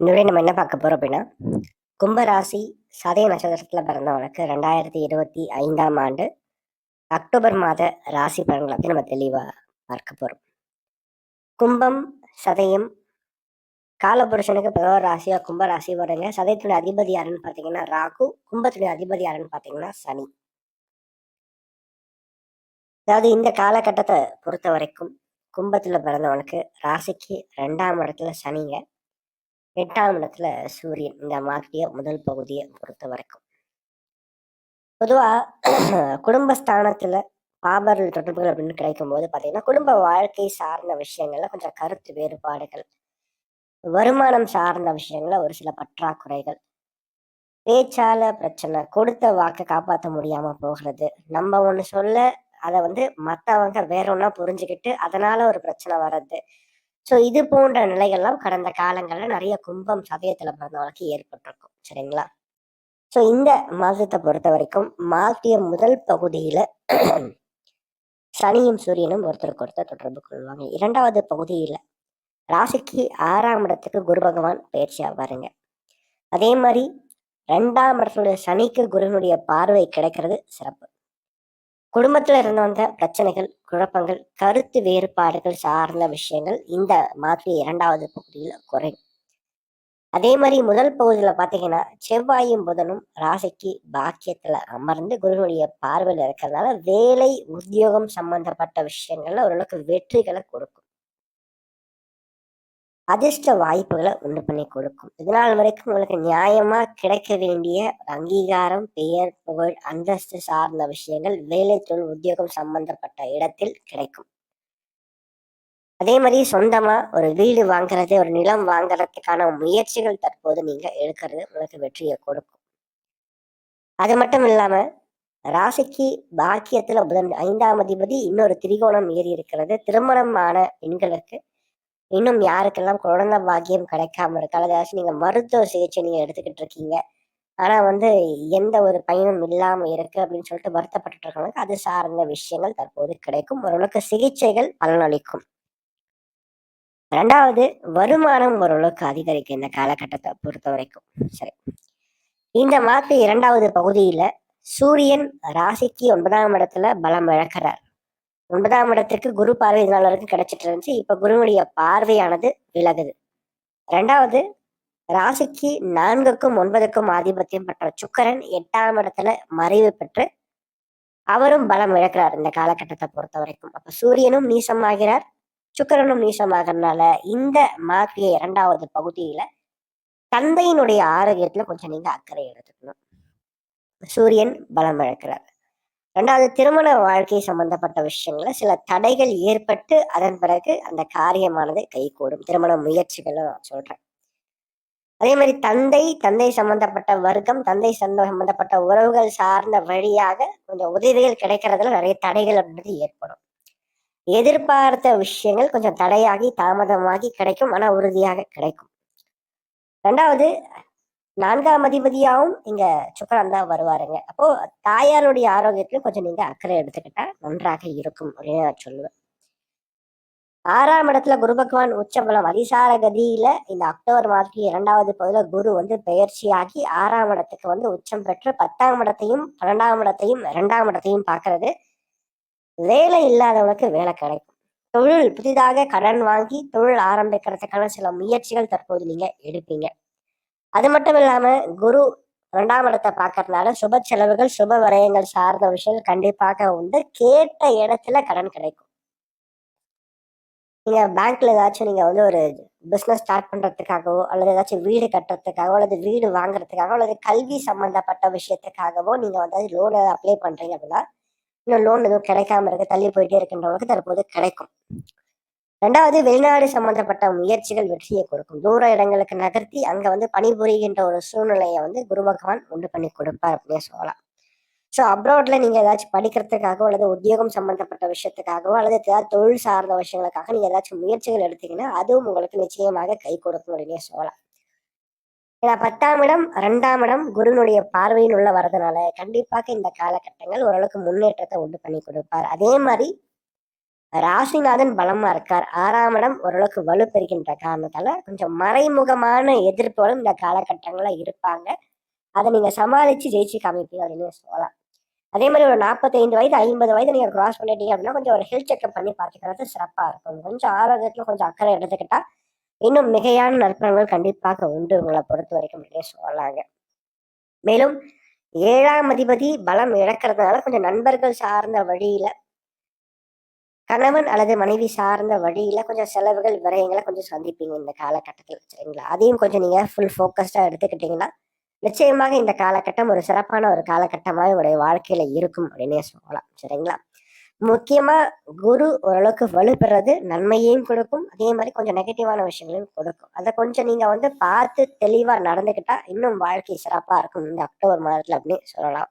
இந்த விட நம்ம என்ன பார்க்க போறோம் அப்படின்னா கும்பராசி சதய நட்சத்திரத்துல பிறந்தவனுக்கு ரெண்டாயிரத்தி இருபத்தி ஐந்தாம் ஆண்டு அக்டோபர் மாத ராசி பலன்களை பத்தி நம்ம தெளிவா பார்க்க போறோம். கும்பம் சதயம் காலபுருஷனுக்கு பதினோரு ராசியா கும்ப ராசி வருங்க. சதயத்துடைய அதிபதி யாருன்னு பாத்தீங்கன்னா ராகு. கும்பத்துடைய அதிபதி யாருன்னு பாத்தீங்கன்னா சனி. அதாவது இந்த காலகட்டத்தை பொறுத்த வரைக்கும் கும்பத்துல பிறந்தவனுக்கு ராசிக்கு ரெண்டாம் இடத்துல சனிங்க. எட்டாம் இடத்துல சூரியன் இந்த மாற்றிய முதல் பகுதியை பொறுத்த வரைக்கும் பொதுவாக குடும்பஸ்தானத்தில் பாபர்கள் தொடர்புகள் அப்படின்னு கிடைக்கும் போது பாத்தீங்கன்னா குடும்ப வாழ்க்கை சார்ந்த விஷயங்கள்ல கொஞ்சம் கருத்து வேறுபாடுகள் வருமானம் சார்ந்த விஷயங்கள ஒரு சில பற்றாக்குறைகள் பேச்சால பிரச்சனை கொடுத்த வாக்கை காப்பாற்ற முடியாம போகிறது நம்ம ஒண்ணு சொல்ல அதை வந்து மத்தவங்க வேற ஒண்ணா புரிஞ்சுக்கிட்டு அதனால ஒரு பிரச்சனை வர்றது ஸோ இது போன்ற நிலைகள்லாம் கடந்த காலங்களில் நிறைய கும்பம் சதயத்தில் பிறந்தவங்களுக்கு ஏற்பட்டிருக்கும். சரிங்களா? ஸோ இந்த மாதத்தை பொறுத்த வரைக்கும் மாசிய முதல் பகுதியில் சனியும் சூரியனும் ஒருத்தருக்கு ஒருத்தர் தொடர்பு கொள்வாங்க. இரண்டாவது பகுதியில் ராசிக்கு ஆறாம் இடத்துக்கு குரு பகவான் பயிற்சி ஆவாருங்க. அதே மாதிரி ரெண்டாம் இடத்துடைய சனிக்கு குருவினுடைய பார்வை கிடைக்கிறது சிறப்பு. குடும்பத்தில் இருந்து வந்த பிரச்சனைகள் குழப்பங்கள் கருத்து வேறுபாடுகள் சார்ந்த விஷயங்கள் இந்த மாதிரி இரண்டாவது பகுதியில் குறையும். அதே மாதிரி முதல் பகுதியில் பார்த்தீங்கன்னா செவ்வாயும் புதனும் ராசிக்கு பாக்கியத்தில் அமர்ந்து குருனுடைய பார்வையில் இருக்கிறதுனால வேலை உத்தியோகம் சம்பந்தப்பட்ட விஷயங்கள்ல ஓரளவுக்கு வெற்றிகளை கொடுக்கும். அதிர்ஷ்ட வாய்ப்புகளை உண்டு பண்ணி கொடுக்கும். இதனால் வரைக்கும் உங்களுக்கு நியாயமா கிடைக்க வேண்டிய அங்கீகாரம் பெயர் புகழ் அந்தஸ்து சார்ந்த விஷயங்கள் வேலை தொழில் உத்தியோகம் சம்பந்தப்பட்ட இடத்தில் கிடைக்கும். அதே மாதிரி சொந்தமா ஒரு வீடு வாங்குறது ஒரு நிலம் வாங்குறதுக்கான முயற்சிகள் தற்போது நீங்க எடுக்கிறது உங்களுக்கு வெற்றியை கொடுக்கும். அது மட்டும் இல்லாம ராசிக்கு பாக்கியத்துல புதன் ஐந்தாம் அதிபதி இன்னொரு திரிகோணம் ஏறி இருக்கிறது. திருமணமான பெண்களுக்கு இன்னும் யாருக்கெல்லாம் குழந்தை பாக்கியம் கிடைக்காம இருக்கு அல்லது நீங்க மருத்துவ சிகிச்சை நீங்க எடுத்துக்கிட்டு இருக்கீங்க. ஆனா வந்து எந்த ஒரு பயனும் இல்லாம இருக்கு அப்படின்னு சொல்லிட்டு வருத்தப்பட்டு இருக்கவங்களுக்கு அது சார்ந்த விஷயங்கள் தற்போது கிடைக்கும். ஓரளவுக்கு சிகிச்சைகள் பலனளிக்கும். ரெண்டாவது வருமானம் ஓரளவுக்கு அதிகரிக்கும் இந்த காலகட்டத்தை பொறுத்த வரைக்கும். சரி. இந்த மாத இரண்டாவது பகுதியில சூரியன் ராசிக்கு ஒன்பதாம் இடத்துல பலம் இழக்கிறார். ஒன்பதாம் இடத்துக்கு குரு பார்வை இது வரைக்கும் கிடைச்சிட்டு இருந்துச்சு. இப்ப குருவுடைய பார்வையானது விலகுது. ரெண்டாவது ராசிக்கு நான்குக்கும் ஒன்பதுக்கும் ஆதிபத்தியம் பெற்ற சுக்கரன் எட்டாம் இடத்துல மறைவு பெற்று அவரும் பலம் இழக்கிறார் இந்த காலகட்டத்தை பொறுத்த வரைக்கும். அப்ப சூரியனும் நீசமாகிறார் சுக்கரனும் நீசமாகறதுனால இந்த மாற்றிய இரண்டாவது பகுதியில தந்தையினுடைய ஆரோக்கியத்துல கொஞ்சம் நீங்க அக்கறை எடுத்துக்கணும். சூரியன் பலம் இழக்கிறார். ரெண்டாவது திருமண வாழ்க்கை சம்பந்தப்பட்ட விஷயங்கள சில தடைகள் ஏற்பட்டு அதன் பிறகு அந்த காரியமானது கைகூடும். திருமண முயற்சிகளும் நான் சொல்றேன். அதே மாதிரி தந்தை தந்தை சம்பந்தப்பட்ட வர்க்கம் தந்தை சம்பந்தப்பட்ட உறவுகள் சார்ந்த வழியாக கொஞ்சம் உதவிகள் கிடைக்கிறதுல நிறைய தடைகள் அப்படின்றது ஏற்படும். எதிர்பார்த்த விஷயங்கள் கொஞ்சம் தடையாகி தாமதமாகி கிடைக்கும் ஆனா உறுதியாக கிடைக்கும். ரெண்டாவது நான்காம் அதிபதியாகவும் இங்க சுக்கரன் தான் வருவாருங்க. அப்போ தாயாருடைய ஆரோக்கியத்திலும் கொஞ்சம் நீங்க அக்கறை எடுத்துக்கிட்டா நன்றாக இருக்கும் அப்படின்னு நான் சொல்லுவேன். ஆறாம் இடத்துல குரு பகவான் உச்சபலம் அதிசார கதியில இந்த அக்டோபர் மாதத்துக்கு இரண்டாவது பகுதியில குரு வந்து பெயர்ச்சியாகி ஆறாம் இடத்துக்கு வந்து உச்சம் பெற்று பத்தாம் இடத்தையும் பன்னெண்டாம் இடத்தையும் இரண்டாம் இடத்தையும் பார்க்கறது. வேலை இல்லாதவனுக்கு வேலை கிடைக்கும். தொழில் புதிதாக கடன் வாங்கி தொழில் ஆரம்பிக்கிறதுக்கான சில முயற்சிகள் தற்போது நீங்க எடுப்பீங்க. அது மட்டும் இல்லாம குரு ரெண்டாம் இடத்தை பார்க்கறதுனால சுப செலவுகள் சுப வரையங்கள் சார்ந்த விஷயங்கள் கண்டிப்பாக உண்டு. கேட்ட இடத்துல கடன் கிடைக்கும். நீங்க பேங்க்ல ஏதாச்சும் நீங்க வந்து ஒரு பிஸ்னஸ் ஸ்டார்ட் பண்றதுக்காகவோ அல்லது ஏதாச்சும் வீடு கட்டுறதுக்காகவோ அல்லது வீடு வாங்குறதுக்காகவோ அல்லது கல்வி சம்பந்தப்பட்ட விஷயத்துக்காகவோ நீங்க வந்து லோனை அப்ளை பண்றீங்க அப்படின்னா இன்னும் லோன் எதுவும் கிடைக்காம இருக்கு தள்ளி போயிட்டே இருக்கின்றவங்களுக்கு தற்போது கிடைக்கும். ரெண்டாவது வெளிநாடு சம்பந்தப்பட்ட முயற்சிகள் வெற்றியை கொடுக்கும். தூர இடங்களுக்கு நகர்த்தி அங்க வந்து பணிபுரிகின்ற ஒரு சூழ்நிலையை வந்து குரு பகவான் உண்டு பண்ணி கொடுப்பார் அப்படின்னு சொல்லலாம். ஸோ அப்ராட்ல நீங்க ஏதாச்சும் படிக்கிறதுக்காகவோ அல்லது உத்தியோகம் சம்பந்தப்பட்ட விஷயத்துக்காகவோ அல்லது ஏதாவது தொழில் சார்ந்த விஷயங்களுக்காக நீங்க ஏதாச்சும் முயற்சிகள் எடுத்தீங்கன்னா அதுவும் உங்களுக்கு நிச்சயமாக கை கொடுக்கும் அப்படின்னு சொல்லலாம். ஏன்னா பத்தாம் இடம் ரெண்டாம் இடம் குருனுடைய பார்வையின் உள்ள வரதுனால கண்டிப்பாக இந்த காலகட்டங்கள் ஓரளவுக்கு முன்னேற்றத்தை உண்டு பண்ணி கொடுப்பார். அதே மாதிரி ராசிநாதன் பலமா இருக்கார். ஆறாம் இடம் ஓரளவுக்கு வலுப்பெறுகின்ற காரணத்தால கொஞ்சம் மறைமுகமான எதிர்ப்புகளும் இந்த காலகட்டங்களில் இருப்பாங்க. அதை நீங்க சமாளிச்சு ஜெயிச்சு காமிப்பீங்க அப்படின்னு சொல்லலாம். அதே மாதிரி ஒரு நாற்பத்தைந்து வயது ஐம்பது வயது நீங்க கிராஸ் பண்ணிட்டீங்க அப்படின்னா கொஞ்சம் ஒரு ஹெல்த் செக்அப் பண்ணி பார்த்துக்கிறது சிறப்பா இருக்கும். கொஞ்சம் ஆரோக்கியத்துல கொஞ்சம் அக்கறை எடுத்துக்கிட்டா இன்னும் மிகையான நற்பணங்கள் கண்டிப்பாக உண்டு உங்களை பொறுத்த வரைக்கும் அப்படின்னே சொல்லலாங்க. மேலும் ஏழாம் அதிபதி பலம் இழக்கிறதுனால கொஞ்சம் நண்பர்கள் சார்ந்த வழியில கணவன் அல்லது மனைவி சார்ந்த வழியில கொஞ்சம் செலவுகள் விரயங்களை கொஞ்சம் சந்திப்பீங்க இந்த காலகட்டத்தில் சரிங்களா? அதையும் கொஞ்சம் நீங்க ஃபுல் ஃபோக்கஸ்டா எடுத்துக்கிட்டீங்கன்னா நிச்சயமாக இந்த காலகட்டம் ஒரு சிறப்பான ஒரு காலகட்டமாக உங்களுடைய வாழ்க்கையில இருக்கும் அப்படின்னே சொல்லலாம் சரிங்களா? முக்கியமா குரு ஓரளவுக்கு வலுப்பெறது நன்மையையும் கொடுக்கும் அதே மாதிரி கொஞ்சம் நெகட்டிவான விஷயங்களையும் கொடுக்கும். அதை கொஞ்சம் நீங்க வந்து பார்த்து தெளிவா நடந்துக்கிட்டா இன்னும் வாழ்க்கை சிறப்பா இருக்கும் இந்த அக்டோபர் மாதத்துல அப்படின்னு சொல்லலாம்.